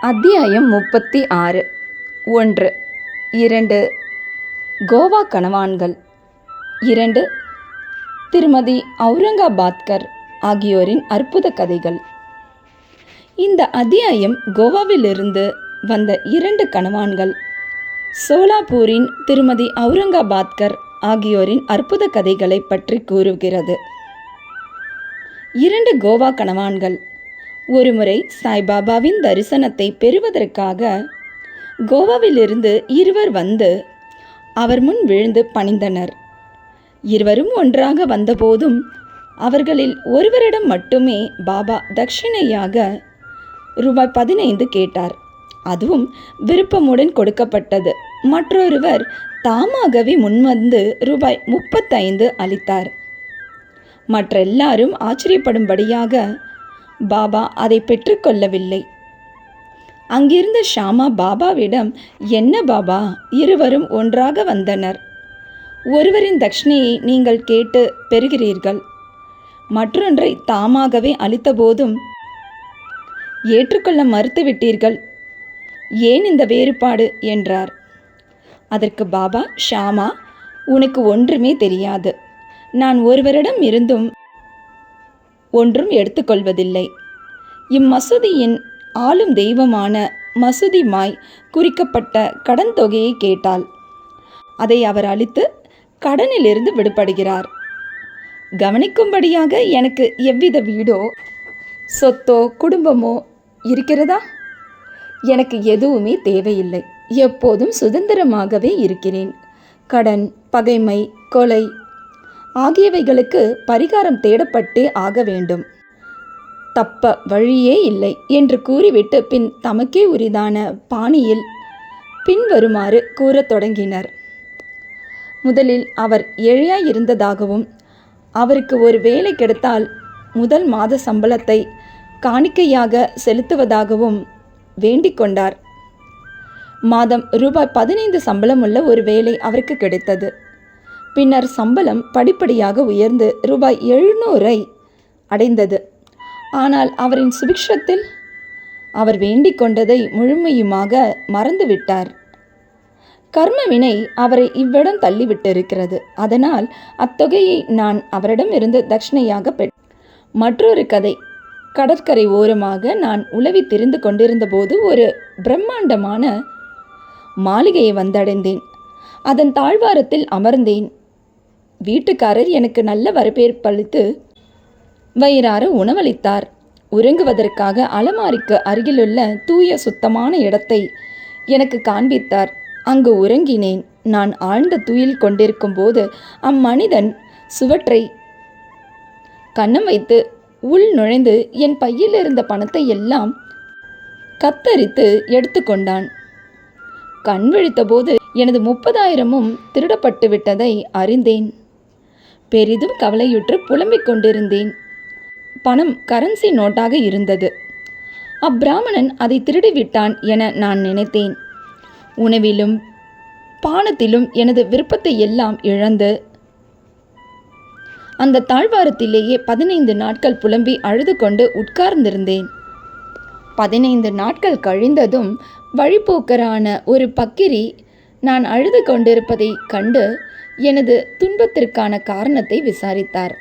அத்தியாயம் முப்பத்தி ஆறு. ஒன்று. இரண்டு. கோவா கணவான்கள் இரண்டு. திருமதி அவுரங்காபாத்கர் ஆகியோரின் அற்புத கதைகள். இந்த அத்தியாயம் கோவாவிலிருந்து வந்த இரண்டு கணவான்கள் சோலாப்பூரின் திருமதி அவுரங்காபாத்கர் ஆகியோரின் அற்புத கதைகளை பற்றி கூறுகிறது. இரண்டு கோவா கணவான்கள் ஒருமுறை சாய்பாபாவின் தரிசனத்தை பெறுவதற்காக கோவாவிலிருந்து இருவர் வந்து அவர் முன் விழுந்து பணிந்தனர். இருவரும் ஒன்றாக வந்தபோதும் அவர்களில் ஒருவரிடம் மட்டுமே பாபா தட்சிணையாக ரூபாய் பதினைந்து கேட்டார். அதுவும் விருப்பமுடன் கொடுக்கப்பட்டது. மற்றொருவர் தாமாகவே முன்வந்து ரூபாய் முப்பத்தைந்து அளித்தார். மற்றெல்லாரும் ஆச்சரியப்படும்படியாக பாபா அதை பெற்றுக்கொள்ளவில்லை. அங்கிருந்த ஷாமா பாபாவிடம் என்ன பாபா? இருவரும் ஒன்றாக வந்தனர். ஒருவரின் தட்சிணையை நீங்கள் கேட்டு பெறுகிறீர்கள். மற்றொன்றை தாமாகவே அளித்தபோதும் ஏற்றுக்கொள்ள மறுத்துவிட்டீர்கள். ஏன் இந்த வேறுபாடு? என்றார். அதற்கு பாபா ஷாமா உனக்கு ஒன்றுமே தெரியாது. நான் ஒருவரிடம் இருந்தும் ஒன்றும் எடுத்துக்கொள்வதில்லை. இம்மசூதியின் ஆளும் தெய்வமான மசூதி மாய் குறிக்கப்பட்ட கடன் தொகையை கேட்டால் அதை அவர் அளித்து கடனிலிருந்து விடுபடுகிறார். கவனிக்கும்படியாக எனக்கு எவ்வித வீடோ சொத்தோ குடும்பமோ இருக்கிறதா? எனக்கு எதுவுமே தேவையில்லை. எப்போதும் சுதந்திரமாகவே இருக்கிறேன். கடன் பகைமை கொலை ஆகியவைகளுக்கு பரிகாரம் தேடப்பட்டே ஆக வேண்டும். தப்ப வழியே இல்லை என்று கூறிவிட்டு பின் தமக்கே உரிதான பாணியில் பின்வருமாறு கூறத் தொடங்கினர். முதலில் அவர் ஏழையாய் இருந்ததாகவும் அவருக்கு ஒரு வேலை கிடைத்தால் முதல் மாத சம்பளத்தை காணிக்கையாக செலுத்துவதாகவும் வேண்டிக் கொண்டார். மாதம் ரூபாய் பதினைந்து சம்பளமுள்ள ஒரு வேலை அவருக்கு கிடைத்தது. பின்னர் சம்பளம் படிப்படியாக உயர்ந்து ரூபாய் எழுநூறை அடைந்தது. ஆனால் அவரின் சுபிக்ஷத்தில் அவர் வேண்டிக் கொண்டதை முழுமையுமாக மறந்துவிட்டார். கர்மவினை அவரை இவ்விடம் தள்ளிவிட்டிருக்கிறது. அதனால் அத்தொகையை நான் அவரிடம் இருந்து தட்சிணையாக பெற் மற்றொரு கதை. கடற்கரை ஓரமாக நான் உளவி திரிந்து கொண்டிருந்தபோது ஒரு பிரம்மாண்டமான மாளிகையை வந்தடைந்தேன். அதன் தாழ்வாரத்தில் அமர்ந்தேன். வீட்டுக்காரர் எனக்கு நல்ல வரவேற்பளித்து வயிறார உணவளித்தார். உறங்குவதற்காக அலமாரிக்கு அருகிலுள்ள தூய சுத்தமான இடத்தை எனக்கு காண்பித்தார். அங்கு உறங்கினேன். நான் ஆழ்ந்த துயில் கொண்டிருக்கும் போது அம்மனிதன் சுவற்றை கண்ணம் வைத்து உள் நுழைந்து என் பையில் இருந்த பணத்தை எல்லாம் கத்தரித்து எடுத்துக்கொண்டான். கண் விழித்தபோது எனது முப்பதாயிரமும் திருடப்பட்டு விட்டதை அறிந்தேன். பெரிதும் கவலையுற்று புலம்பிக் கொண்டிருந்தேன். பணம் கரன்சி நோட்டாக இருந்தது. அப்பிராமணன் அதை திருடிவிட்டான் என நான் நினைத்தேன். உணவிலும் பானத்திலும் எனது விருப்பத்தை எல்லாம் இழந்து அந்த தாழ்வாரத்திலேயே பதினைந்து நாட்கள் புலம்பி அழுது கொண்டு உட்கார்ந்திருந்தேன். பதினைந்து நாட்கள் கழிந்ததும் வழிப்போக்கரான ஒரு பக்கிரி நான் அழுது கொண்டிருப்பதை கண்டு எனது துன்பத்திற்கான காரணத்தை விசாரித்தார்.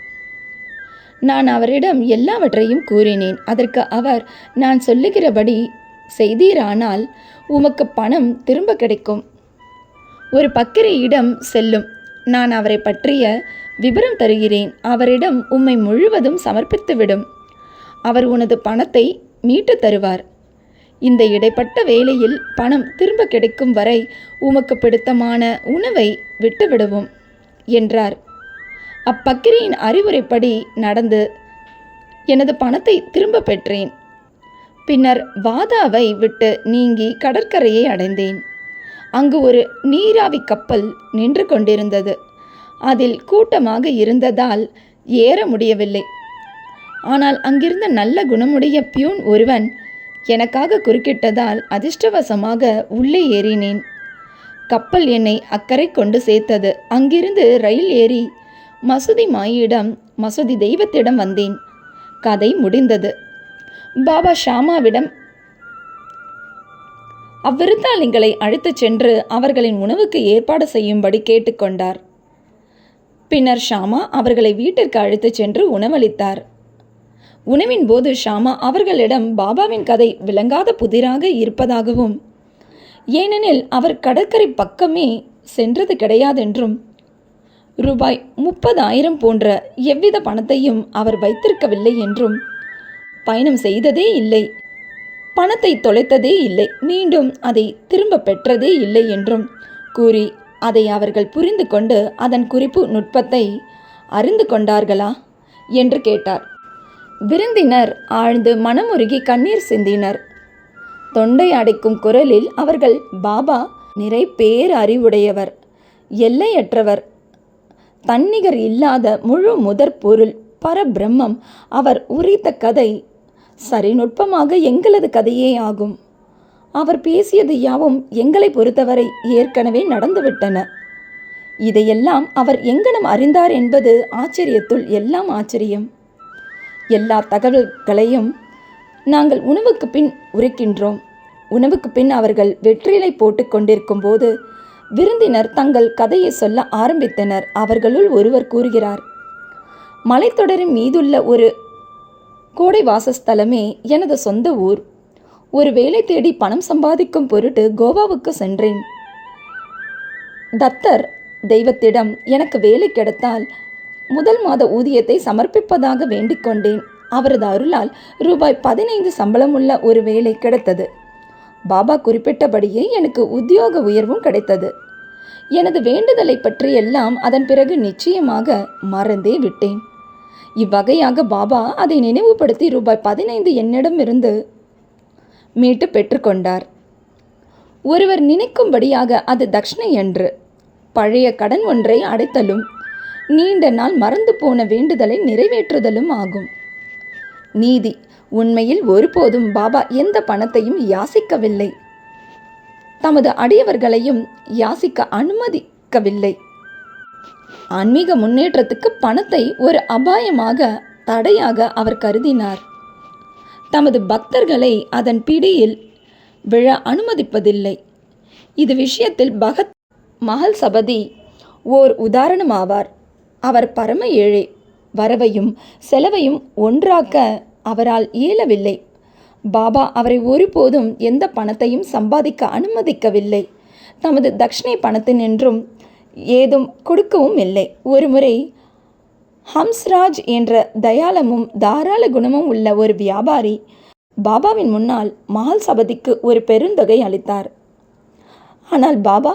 நான் அவரிடம் எல்லாவற்றையும் கூறினேன். அதற்கு அவர் நான் சொல்லுகிறபடி செய்தீரானால் உமக்கு பணம் திரும்ப கிடைக்கும். ஒரு பக்கிரியிடம் செல்லும். நான் அவரை பற்றிய விபரம் தருகிறேன். அவரிடம் உம்மை முழுவதும் சமர்ப்பித்துவிடும். அவர் உனது பணத்தை மீட்டு தருவார். இந்த இடைப்பட்ட வேளையில் பணம் திரும்ப கிடைக்கும் வரை உமக்கு பிடித்தமான உணவை விட்டுவிடுவோம் என்றார். அப்பக்கிரியின் அறிவுரைப்படி நடந்து எனது பணத்தை திரும்ப பெற்றேன். பின்னர் வாதாவை விட்டு நீங்கி கடற்கரையை அடைந்தேன். அங்கு ஒரு நீராவி கப்பல் நின்று கொண்டிருந்தது. அதில் கூட்டமாக இருந்ததால் ஏற முடியவில்லை. ஆனால் அங்கிருந்த நல்ல குணமுடைய பியூன் ஒருவன் எனக்காக குறுக்கிட்டதால் அதிர்ஷ்டவசமாக உள்ளே ஏறினேன். கப்பல் என்னை அக்கறை கொண்டு சேர்த்தது. அங்கிருந்து ரயில் ஏறி மசூதி மாயிடம் மசூதி தெய்வத்திடம் வந்தேன். கதை முடிந்தது. பாபா ஷாமாவிடம் அவ்விருந்தாளிங்களை அழைத்துச் சென்று அவர்களின் உணவுக்கு ஏற்பாடு செய்யும்படி கேட்டுக்கொண்டார் பின்னர் ஷாமா அவர்களை வீட்டிற்கு அழைத்துச் சென்று உணவளித்தார். உணவின் போது ஷாமா அவர்களிடம் பாபாவின் கதை விளங்காத புதிராக இருப்பதாகவும் ஏனெனில் அவர் கடற்கரை பக்கமே சென்றது கிடையாதென்றும் ரூபாய் முப்பதாயிரம் போன்ற எவ்வித பணத்தையும் அவர் வைத்திருக்கவில்லை என்றும் பயணம் செய்ததே இல்லை. பணத்தை தொலைத்ததே இல்லை. மீண்டும் அதை திரும்ப பெற்றதே இல்லை என்றும் கூறி அதை அவர்கள் புரிந்து கொண்டு அதன் குறிப்பு நுட்பத்தை அறிந்து கொண்டார்களா? என்று கேட்டார். விருந்தினர் ஆழ்ந்து மனமுருகி கண்ணீர் சிந்தினர். தொண்டை அடைக்கும் குரலில் அவர்கள் பாபா நிறை பேர் அறிவுடையவர் எல்லையற்றவர். தன்னிகர் இல்லாத முழு முதற் பொருள் பரபிரம்மம். அவர் உரித்த கதை சரிநுட்பமாக எங்களது கதையே ஆகும். அவர் பேசியது யாவும் எங்களை பொறுத்தவரை ஏற்கனவே நடந்துவிட்டன. இதையெல்லாம் அவர் எங்கனம் அறிந்தார் என்பது ஆச்சரியத்துள் எல்லாம் ஆச்சரியம். எல்லா தகவல்களையும் நாங்கள் உணவுக்கு பின் உரைக்கின்றோம். உணவுக்கு பின் அவர்கள் வெற்றிலை போட்டு கொண்டிருக்கும் போது விருந்தினர் தங்கள் கதையை சொல்ல ஆரம்பித்தனர். அவர்களுள் ஒருவர் கூறுகிறார் மலைத்தொடரின் மீதுள்ள ஒரு கோடை வாசஸ்தலமே எனது சொந்த ஊர். ஒரு வேலை தேடி பணம் சம்பாதிக்கும் பொருட்டு கோவாவுக்கு சென்றேன். தத்தர் தெய்வத்திடம் எனக்கு வேலை கிடைத்தால் முதல் மாத ஊதியத்தை சமர்ப்பிப்பதாக வேண்டிக்கொண்டேன். அவரது அருளால் ரூபாய் பதினைந்து சம்பளமுள்ள ஒரு வேலை கிடைத்தது. பாபா குறிப்பிட்டபடியே எனக்கு உத்தியோக உயர்வும் கிடைத்தது. எனது வேண்டுதலை பற்றி எல்லாம் அதன் பிறகு நிச்சயமாக மறந்தே விட்டேன். இவ்வகையாக பாபா அதை நினைவுபடுத்தி ரூபாய் பதினைந்து என்னிடமிருந்து மீட்டு பெற்றுக்கொண்டார் ஒருவர் நினைக்கும்படியாக அது தக்ஷணை என்று பழைய கடன் ஒன்றை அடைத்தலும் நீண்ட நாள் மறந்து போன வேண்டுதலை நிறைவேற்றுதலும் ஆகும். நீதி உண்மையில் ஒருபோதும் பாபா எந்த பணத்தையும் யாசிக்கவில்லை. தமது அடியவர்களையும் யாசிக்க அனுமதிக்கவில்லை. ஆன்மீக முன்னேற்றத்துக்கு பணத்தை ஒரு அபாயமாக தடையாக அவர் கருதினார். தமது பக்தர்களை அதன் பிடியில் விழ அனுமதிப்பதில்லை. இது விஷயத்தில் பகத் மகள் சபதி ஓர் உதாரணமாவார். அவர் பரம ஏழை. வரவையும் செலவையும் ஒன்றாக்க அவரால் இயலவில்லை. பாபா அவரை ஒருபோதும் எந்த பணத்தையும் சம்பாதிக்க அனுமதிக்கவில்லை. தமது தக்ஷணை பணத்தினின்றும் ஏதும் கொடுக்கவும் இல்லை. ஒருமுறை ஹம்ஸ்ராஜ் என்ற தயாளமும் தாராள குணமும் உள்ள ஒரு வியாபாரி பாபாவின் முன்னால் மகால் சபதிக்கு ஒரு பெருந்தொகை அளித்தார். ஆனால் பாபா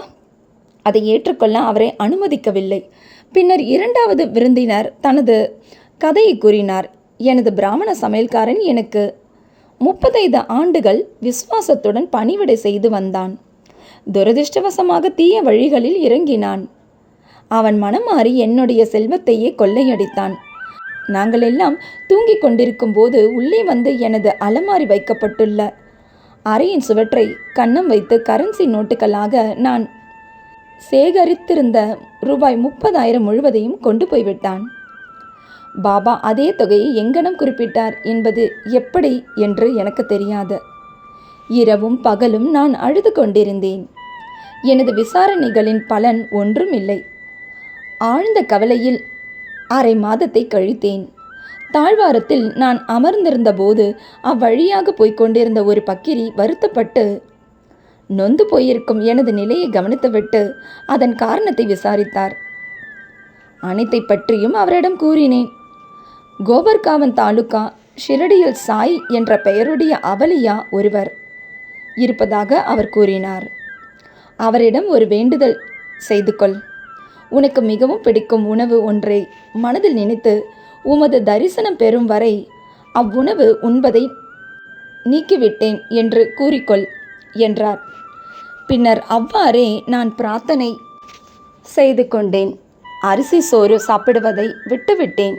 அதை ஏற்றுக்கொள்ள அவரை அனுமதிக்கவில்லை. பின்னர் இரண்டாவது விருந்தினர் தனது கதையை கூறினார் எனது பிராமண சமையல்காரன் எனக்கு முப்பத்தைந்து ஆண்டுகள் விசுவாசத்துடன் பணிவிடை செய்து வந்தான். துரதிர்ஷ்டவசமாக தீய வழிகளில் இறங்கினான். அவன் மனமாறி மாறி என்னுடைய செல்வத்தையே கொள்ளையடித்தான். நாங்கள் எல்லாம் தூங்கிக் கொண்டிருக்கும் போது உள்ளே வந்து எனது அலமாரி வைக்கப்பட்டுள்ள அறையின் சுவற்றை கன்னம் வைத்து கரன்சி நோட்டுகளாக நான் சேகரித்திருந்த ரூபாய் முப்பதாயிரம் முழுவதையும் கொண்டு போய்விட்டான். பாபா அதே தொகையை எங்கனம் குறிப்பிட்டார்? என்பது எப்படி என்று எனக்கு தெரியாது. இரவும் பகலும் நான் அழுது கொண்டிருந்தேன். எனது விசாரணைகளின் பலன் ஒன்றும் இல்லை ஆழ்ந்த கவலையில் அரை மாதத்தை கழித்தேன். தாழ்வாரத்தில் நான் அமர்ந்திருந்த போது அவ்வழியாக போய்க் கொண்டிருந்த ஒரு பக்கிரி வருத்தப்பட்டு நொந்து போயிருக்கும் எனது நிலையை கவனித்துவிட்டு அதன் காரணத்தை விசாரித்தார். அனைத்தை பற்றியும் அவரிடம் கூறினேன். கோபர்காவன் தாலுகா ஷிரடியில் சாய் என்ற பெயருடைய அவலியா ஒருவர் இருப்பதாக அவர் கூறினார். அவரிடம் ஒரு வேண்டுதல் செய்து கொள் உனக்கு மிகவும் பிடிக்கும் உணவு ஒன்றை மனதில் நினைத்து உமது தரிசனம் பெறும் வரை அவ்வுணவு உண்பதை நீக்கிவிட்டேன் என்று கூறிக்கொள் என்றார். பின்னர் அவ்வாறே நான் பிரார்த்தனை செய்து கொண்டேன். அரிசி சோறு சாப்பிடுவதை விட்டுவிட்டேன்.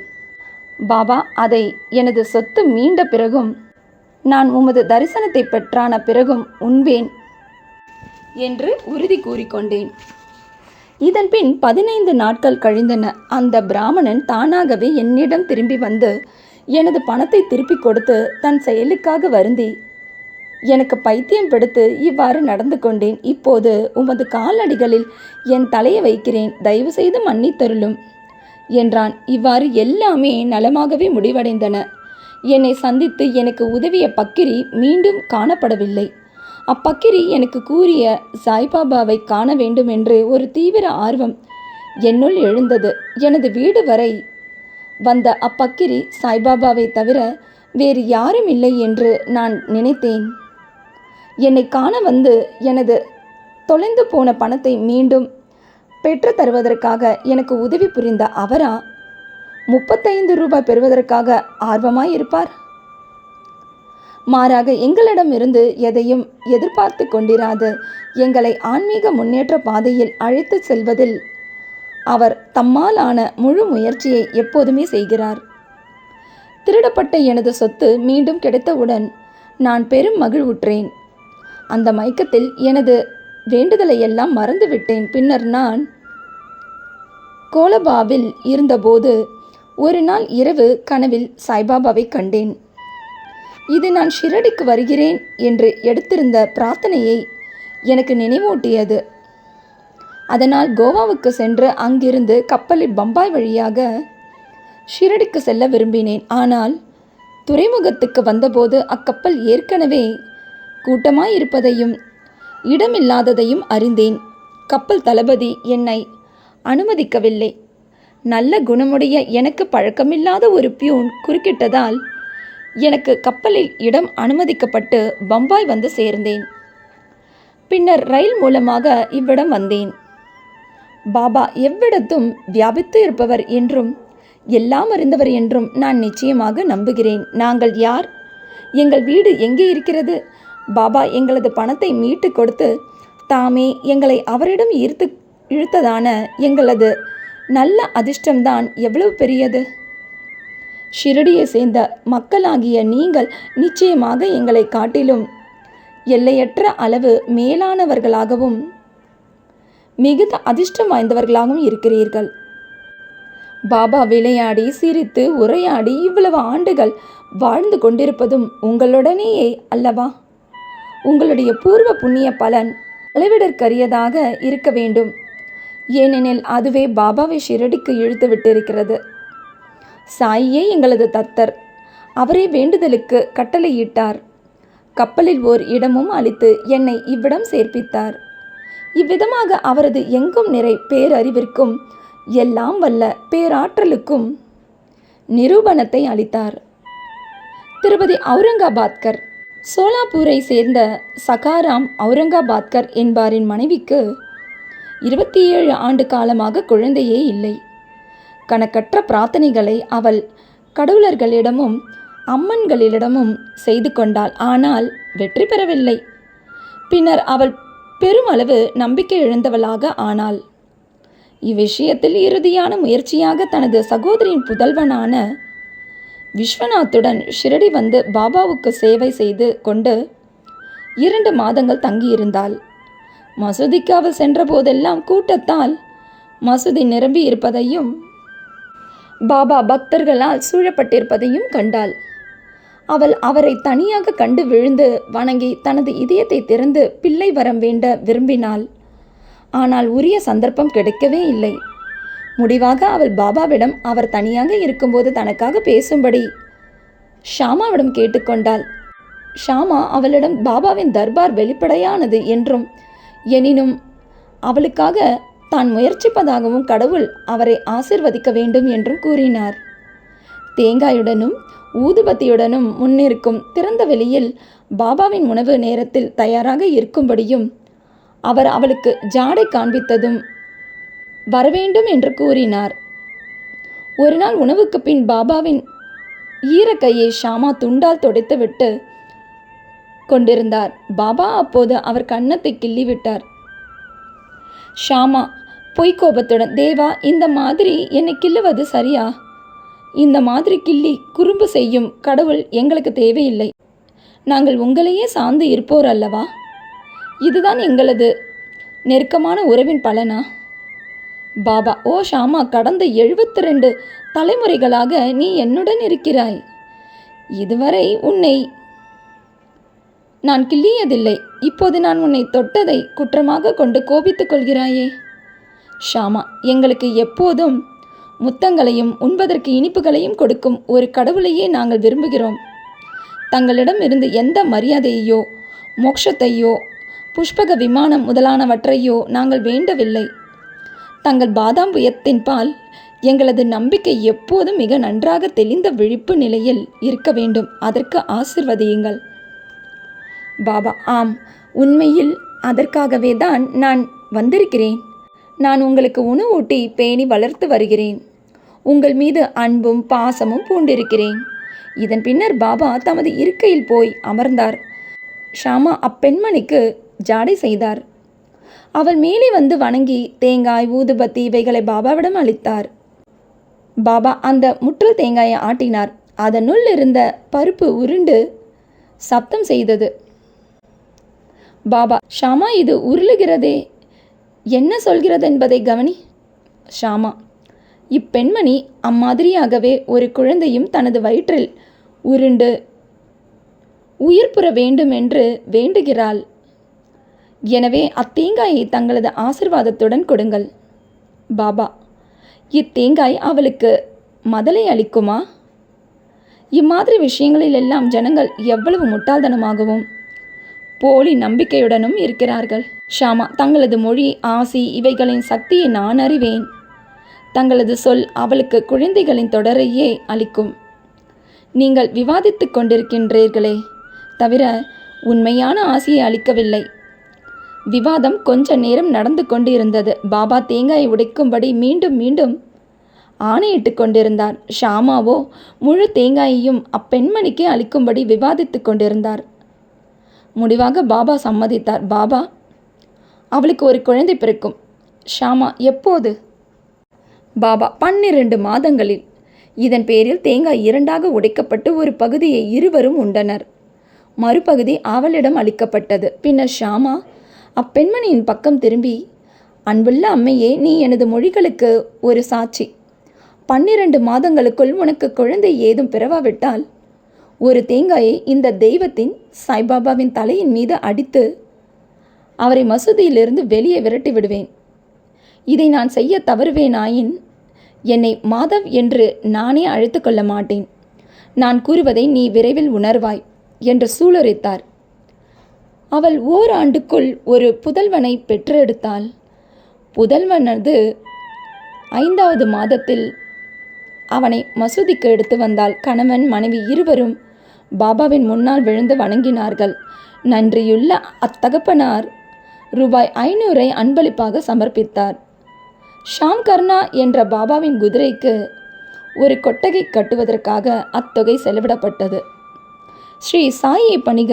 பாபா அதை எனது சொத்து மீண்ட பிறகும் நான் உமது தரிசனத்தை பெற்றான பிறகும் உண்பேன் என்று உறுதி கூறிக்கொண்டேன். இதன்பின் பதினைந்து நாட்கள் கழிந்தன. அந்த பிராமணன் தானாகவே என்னிடம் திரும்பி வந்து எனது பணத்தை திருப்பிக் கொடுத்து தன் செயலுக்காக வருந்தி எனக்கு பைத்தியம் பிடித்து இவ்வாறு நடந்து கொண்டேன். இப்போது உமது காலடிகளில் என் தலையை வைக்கிறேன். தயவு செய்து மன்னித்தருளும் என்றான். இவ்வாறு எல்லாமே நலமாகவே முடிவடைந்தன. என்னை சந்தித்து எனக்கு உதவிய பக்கிரி மீண்டும் காணப்படவில்லை. அப்பக்கிரி எனக்கு கூறிய சாய்பாபாவை காண வேண்டும் என்று ஒரு தீவிர ஆர்வம் என்னுள் எழுந்தது. எனது வீடு வரை வந்த அப்பக்கிரி சாய்பாபாவை தவிர வேறு யாரும் இல்லை என்று நான் நினைத்தேன். என்னை காண வந்து எனது தொலைந்து போன பணத்தை மீண்டும் பெற்று தருவதற்காக எனக்கு உதவி புரிந்த அவரா? முப்பத்தைந்து ரூபாய் பெறுவதற்காக ஆர்வமாய் இருப்பார்? மாறாக எங்களிடமிருந்து எதையும் எதிர்பார்த்து கொண்டிராது. எங்களை ஆன்மீக முன்னேற்ற பாதையில் அழைத்து செல்வதில் அவர் தம்மாலான முழு முயற்சியை எப்போதுமே செய்கிறார். திருடப்பட்ட எனது சொத்து மீண்டும் கிடைத்தவுடன் நான் பெரும் மகிழ்வுற்றேன். அந்த மயக்கத்தில் எனது வேண்டுதலை எல்லாம் மறந்துவிட்டேன். பின்னர் நான் கோலபாவில் இருந்தபோது ஒரு நாள் இரவு கனவில் சாய்பாபாவை கண்டேன். இது நான் ஷிரடிக்கு வருகிறேன் என்று எடுத்திருந்த பிரார்த்தனையை எனக்கு நினைவூட்டியது. அதனால் கோவாவுக்கு சென்று அங்கிருந்து கப்பலில் பம்பாய் வழியாக ஷிரடிக்கு செல்ல விரும்பினேன். ஆனால் துறைமுகத்துக்கு வந்தபோது அக்கப்பல் ஏற்கனவே கூட்டமாயிருப்பதையும் இடமில்லாததையும் அறிந்தேன். கப்பல் தளபதி என்னை அனுமதிக்கவில்லை. நல்ல குணமுடைய எனக்கு பழக்கமில்லாத ஒரு பியூன் குறுக்கிட்டதால் எனக்கு கப்பலில் இடம் அனுமதிக்கப்பட்டு பம்பாய் வந்து சேர்ந்தேன். பின்னர் ரயில் மூலமாக இவ்விடம் வந்தேன். பாபா எவ்விடத்தும் வியாபித்து இருப்பவர் என்றும் எல்லாம் அறிந்தவர் என்றும் நான் நிச்சயமாக நம்புகிறேன். நாங்கள் யார்? எங்கள் வீடு எங்கே இருக்கிறது? பாபா எங்களது பணத்தை மீட்டு கொடுத்து தாமே எங்களை அவரிடம் ஈர்த்து இழுத்ததான எங்களது நல்ல அதிர்ஷ்டம்தான் எவ்வளவு பெரியது? ஷிரடியை சேர்ந்த மக்களாகிய நீங்கள் நிச்சயமாக எங்களை காட்டிலும் எல்லையற்ற அளவு மேலானவர்களாகவும் மிகுந்த அதிர்ஷ்டம் வாய்ந்தவர்களாகவும் இருக்கிறீர்கள். பாபா விளையாடி சிரித்து உரையாடி இவ்வளவு ஆண்டுகள் வாழ்ந்து கொண்டிருப்பதும் உங்களுடனேயே அல்லவா? உங்களுடைய பூர்வ புண்ணிய பலன் அளவிடற்கரியதாக இருக்க வேண்டும். ஏனெனில் அதுவே பாபாவை ஷிரடிக்கு இழுத்து விட்டிருக்கிறது. சாயியே எங்களது தத்தர். அவரே வேண்டுதலுக்கு கட்டளையிட்டார். கப்பலில் ஓர் இடமும் அளித்து என்னை இவ்விடம் சேர்ப்பித்தார். இவ்விதமாக அவரது எங்கும் நிறை பேரறிவிற்கும் எல்லாம் வல்ல பேராற்றலுக்கும் நிரூபணத்தை அளித்தார். திருபதி அவுரங்காபாத்கர் சோலாப்பூரை சேர்ந்த சகாராம் அவுரங்காபாத்கர் என்பாரின் மனைவிக்கு இருபத்தி ஏழு ஆண்டு காலமாக குழந்தையே இல்லை. கணக்கற்ற பிரார்த்தனைகளை அவள் கடவுளர்களிடமும் அம்மன்களிடமும் செய்து கொண்டாள். ஆனால் வெற்றி பெறவில்லை. பின்னர் அவள் பெருமளவு நம்பிக்கை இழந்தவளாக ஆனாள். இவ்விஷயத்தில் இறுதியான முயற்சியாக தனது சகோதரியின் புதல்வனான விஸ்வநாத்துடன் ஷிரடி வந்து பாபாவுக்கு சேவை செய்து கொண்டு இரண்டு மாதங்கள் தங்கியிருந்தாள். மசூதிக்கு அவள் சென்றபோதெல்லாம் கூட்டத்தால் மசூதி நிரம்பி இருப்பதையும் பாபா பக்தர்களால் சூழப்பட்டிருப்பதையும் கண்டாள். அவள் அவரை தனியாக கண்டு விழுந்து வணங்கி தனது இதயத்தை திறந்து பிள்ளை வரம் வேண்ட விரும்பினாள். ஆனால் உரிய சந்தர்ப்பம் கிடைக்கவே இல்லை. முடிவாக அவள் பாபாவிடம் அவர் தனியாக இருக்கும்போது தனக்காக பேசும்படி. ஷாமாவிடம் கேட்டுக்கொண்டாள். ஷாமா அவளிடம் பாபாவின் தர்பார் வெளிப்படையானது என்றும் எனினும் அவளுக்காக தான் முயற்சிப்பதாகவும் கடவுள் அவரை ஆசிர்வதிக்க வேண்டும் என்றும் கூறினார். தேங்காயுடனும் ஊதுபத்தியுடனும் முன்னிருக்கும் திறந்த வெளியில் பாபாவின் உணவு நேரத்தில் தயாராக இருக்கும்படியும் அவர் அவளுக்கு ஜாடை காண்பித்ததும் வரவேண்டும் என்று கூறினார். ஒரு நாள் உணவுக்கு பின் பாபாவின் ஈரக்கையை ஷாமா துண்டால் துடைத்துவிட்டு கொண்டிருந்தார். பாபா அப்போது அவர் கன்னத்தை கிள்ளிவிட்டார். ஷாமா பொய்க்கோபத்துடன் தேவா இந்த மாதிரி என்னை கிள்ளுவது சரியா? இந்த மாதிரி கிள்ளி குறும்பு செய்யும் கடவுள் எங்களுக்கு தேவையில்லை. நாங்கள் உங்களையே சார்ந்து இருப்போர் அல்லவா? இதுதான் எங்களது நெருக்கமான உறவின் பலனா? பாபா ஓ ஷாமா கடந்த எழுபத்தி ரெண்டு தலைமுறைகளாக நீ என்னுடன் இருக்கிறாய். இதுவரை உன்னை நான் கிள்ளியதில்லை. இப்போது நான் உன்னை தொட்டதை குற்றமாக கொண்டு கோபித்துக் கொள்கிறாயே. ஷாமா எங்களுக்கு எப்போதும் முத்தங்களையும் உண்பதற்கு இனிப்புகளையும் கொடுக்கும் ஒரு கடவுளையே நாங்கள் விரும்புகிறோம். தங்களிடம் இருந்து எந்த மரியாதையையோ மோட்சத்தையோ புஷ்பக விமானம் முதலானவற்றையோ நாங்கள் வேண்டவில்லை. தங்கள் பாதாம் புயத்தின் பால் எங்களது நம்பிக்கை எப்போதும் மிக நன்றாக தெளிந்த விழிப்பு நிலையில் இருக்க வேண்டும். அதற்கு ஆசிர்வதியுங்கள். பாபா ஆம். உண்மையில் அதற்காகவே தான் நான் வந்திருக்கிறேன். நான் உங்களுக்கு உணவூட்டி பேணி வளர்த்து வருகிறேன். உங்கள் மீது அன்பும் பாசமும் பூண்டிருக்கிறேன். இதன் பின்னர் பாபா தமது இருக்கையில் போய் அமர்ந்தார். ஷாமா அப்பெண்மணிக்கு ஜாடை செய்தார். அவள் மேலே வந்து வணங்கி தேங்காய் ஊதுபத்தி இவைகளை பாபாவிடம் அளித்தார். பாபா அந்த முற்றல் தேங்காயை ஆட்டினார். அதனுள் இருந்த பருப்பு உருண்டு சப்தம் செய்தது. பாபா ஷாமா இது உருளுகிறதே. என்ன சொல்கிறது என்பதை கவனி. ஷாமா இப்பெண்மணி அம்மாதிரியாகவே ஒரு குழந்தையும் தனது வயிற்றில் உருண்டு உயிர் புற வேண்டும் என்று வேண்டுகிறாள். எனவே அத்தேங்காயை தங்களது ஆசிர்வாதத்துடன் கொடுங்கள். பாபா இத்தேங்காய் அவளுக்கு மதலை அளிக்குமா? இம்மாதிரி விஷயங்களில் எல்லாம் ஜனங்கள் எவ்வளவு முட்டாள்தனமாகவும் போலி நம்பிக்கையுடனும் இருக்கிறார்கள். ஷாமா தங்களது மொழி ஆசி இவைகளின் சக்தியை நான் அறிவேன். தங்களது சொல் அவளுக்கு குழந்தைகளின் தொடரையே அளிக்கும். நீங்கள் விவாதித்துக் கொண்டிருக்கின்றீர்களே தவிர உண்மையான ஆசையை அளிக்கவில்லை. விவாதம் கொஞ்ச நேரம் நடந்து கொண்டிருந்தது. பாபா தேங்காயை உடைக்கும்படி மீண்டும் மீண்டும் ஆணையிட்டு கொண்டிருந்தார். ஷாமாவோ முழு தேங்காயையும் அப்பெண்மணிக்கு அளிக்கும்படி விவாதித்துக் கொண்டிருந்தார். முடிவாக பாபா சம்மதித்தார். பாபா அவளுக்கு ஒரு குழந்தை பிறக்கும். ஷாமா எப்போது? பாபா பன்னிரண்டு மாதங்களில். இதன் பேரில் தேங்காய் இரண்டாக உடைக்கப்பட்டு ஒரு பகுதியை இருவரும் உண்டனர். மறுபகுதி அவளிடம் அளிக்கப்பட்டது. பின்னர் ஷாமா அப்பெண்மணியின் பக்கம் திரும்பி அன்புள்ள அம்மையே நீ எனது மொழிகளுக்கு ஒரு சாட்சி. பன்னிரண்டு மாதங்களுக்குள் உனக்கு குழந்தை ஏதும் பிறவாவிட்டால் ஒரு தேங்காயை இந்த தெய்வத்தின் சாய்பாபாவின் தலையின் மீது அடித்து அவரை மசூதியிலிருந்து வெளியே விரட்டி விடுவேன். இதை நான் செய்ய தவறுவேனாயின் என்னை மாதவ் என்று நானே அழைத்து கொள்ள மாட்டேன். நான் கூறுவதை நீ விரைவில் உணர்வாய் என்று சூளுரைத்தார். அவள் ஓராண்டுக்குள் ஒரு புதல்வனை பெற்றெடுத்தாள். புதல்வனது ஐந்தாவது மாதத்தில் அவனை மசூதிக்கு எடுத்து வந்தால் கணவன் மனைவி இருவரும் பாபாவின் முன்னால் விழுந்து வணங்கினார்கள். நன்றியுள்ள அத்தகப்பனார் ரூபாய் ஐநூறை அன்பளிப்பாக சமர்ப்பித்தார். ஷாம் கர்ணா என்ற பாபாவின் குதிரைக்கு ஒரு கொட்டகை கட்டுவதற்காக அத்தொகை செலவிடப்பட்டது. ஸ்ரீ சாயை பணிக